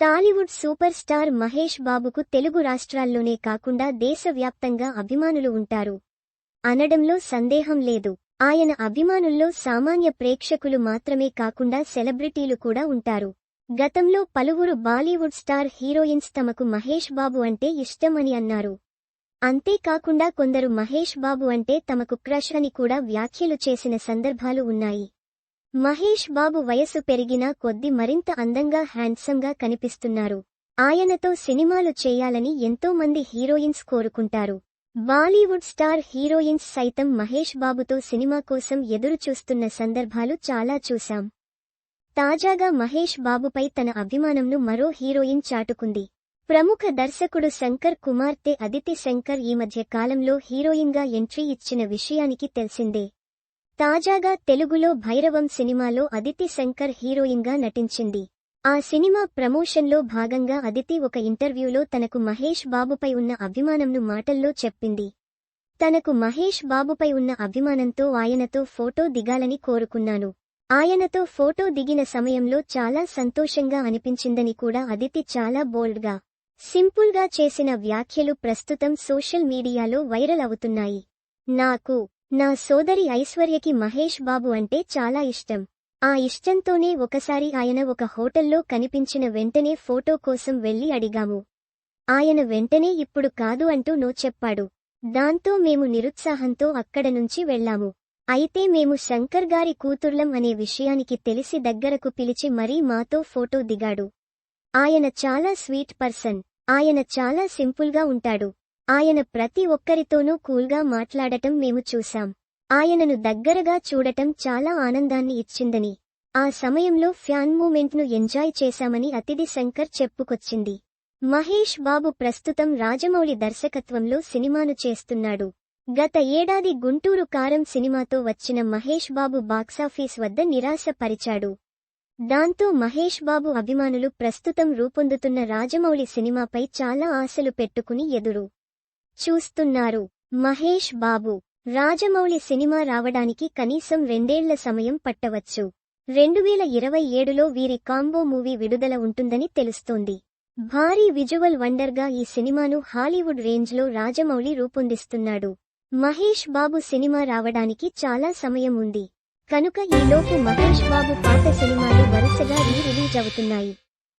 Tollywood super star Mahesh బాబుకు తెలుగు రాష్ట్రాల్లోనే కాకుండా దేశవ్యాప్తంగా అభిమానులు ఉంటారు. అనడంలో సందేహం లేదు. ఆయన అభిమానుల్లో సామాన్య ప్రేక్షకులు మాత్రమే కాకుండా సెలబ్రిటీలు కూడా ఉంటారు. గతంలో పలువురు బాలీవుడ్ స్టార్ హీరోయిన్స్ తమకు మహేష్ బాబు అంటే ఇష్టమని అన్నారు. అంతేకాకుండా కొందరు మహేష్ బాబు అంటే తమకు క్రష్ అని కూడా వ్యాఖ్యలు చేసిన సందర్భాలు ఉన్నాయి. మహేష్ బాబు వయసు పెరిగినా కొద్ది మరింత అందంగా హ్యాండ్సమ్గా కనిపిస్తున్నారు. ఆయనతో సినిమాలు చేయాలని ఎంతో మంది హీరోయిన్స్ కోరుకుంటారు. బాలీవుడ్ స్టార్ హీరోయిన్స్ సైతం మహేష్ బాబుతో సినిమా కోసం ఎదురుచూస్తున్న సందర్భాలు చాలా చూశాం. తాజాగా మహేష్ బాబుపై తన అభిమానంను మరో హీరోయిన్ చాటుకుంది. ప్రముఖ దర్శకుడు శంకర్ కుమార్తె అదితి శంకర్ ఈ మధ్య కాలంలో హీరోయిన్గా ఎంట్రీ ఇచ్చిన విషయానికి తెలిసిందే. తాజాగా తెలుగులో భైరవం సినిమాలో అదితి శంకర్ హీరోయిన్గా నటించింది. ఆ సినిమా ప్రమోషన్లో భాగంగా అదితి ఒక ఇంటర్వ్యూలో తనకు మహేష్ బాబుపై ఉన్న అభిమానంను మాటల్లో చెప్పింది. తనకు మహేష్ బాబుపై ఉన్న అభిమానంతో ఆయనతో ఫోటో దిగాలని కోరుకున్నాను. ఆయనతో ఫోటో దిగిన సమయంలో చాలా సంతోషంగా అనిపించిందని కూడా అదితి చాలా బోల్డ్గా సింపుల్గా చేసిన వ్యాఖ్యలు ప్రస్తుతం సోషల్ మీడియాలో వైరల్ అవుతున్నాయి. నాకు నా సోదరి ఐశ్వర్యకి మహేష్ బాబు అంటే చాలా ఇష్టం. ఆ ఇష్టంతోనే ఒకసారి ఆయన ఒక హోటల్లో కనిపించిన వెంటనే ఫోటో కోసం వెళ్ళి అడిగాము. ఆయన వెంటనే ఇప్పుడు కాదు అంటూ నో చెప్పాడు. దాంతో మేము నిరుత్సాహంతో అక్కడ నుంచి వెళ్ళాము అయితే మేము శంకర్ గారి కూతుర్లం అనే విషయానికి తెలిసి దగ్గరకు పిలిచి మరీ మాతో ఫోటో దిగాడు. ఆయన చాలా స్వీట్ పర్సన్. ఆయన చాలా సింపుల్గా ఉంటాడు. ఆయన ప్రతి ఒక్కరితోనూ కూల్గా మాట్లాడటం మేము చూశాం. ఆయనను దగ్గరగా చూడటం చాలా ఆనందాన్ని ఇచ్చిందని ఆ సమయంలో ఫ్యాన్ మూమెంట్ను ఎంజాయ్ చేశామని అతిథి శంకర్ చెప్పుకొచ్చింది. మహేష్ బాబు ప్రస్తుతం రాజమౌళి దర్శకత్వంలో సినిమాను చేస్తున్నాడు. గత ఏడాది గుంటూరు కారం సినిమాతో వచ్చిన మహేష్ బాబు బాక్సాఫీస్ వద్ద నిరాశపరిచాడు. దాంతో మహేష్ బాబు అభిమానులు ప్రస్తుతం రూపొందుతున్న రాజమౌళి సినిమాపై చాలా ఆశలు పెట్టుకుని ఎదురు. చూస్తున్నారు. మహేష్ బాబు. రాజమౌళి సినిమా రావడానికి కనీసం రెండేళ్ళ సమయం పట్టవచ్చు. రెండువేల ఇరవై ఏడులో వీరి కాంబో మూవీ విడుదల ఉంటుందని తెలుస్తోంది. భారీ విజువల్ వండర్గా ఈ సినిమాను హాలీవుడ్ రేంజ్లో రాజమౌళి రూపొందిస్తున్నాడు. మహేష్ బాబు సినిమా రావడానికి చాలా సమయం ఉంది. కనుక ఈలోపు మహేష్ బాబు పాత సినిమాలు వరుసగా రీ రిలీజ్ అవుతున్నాయి.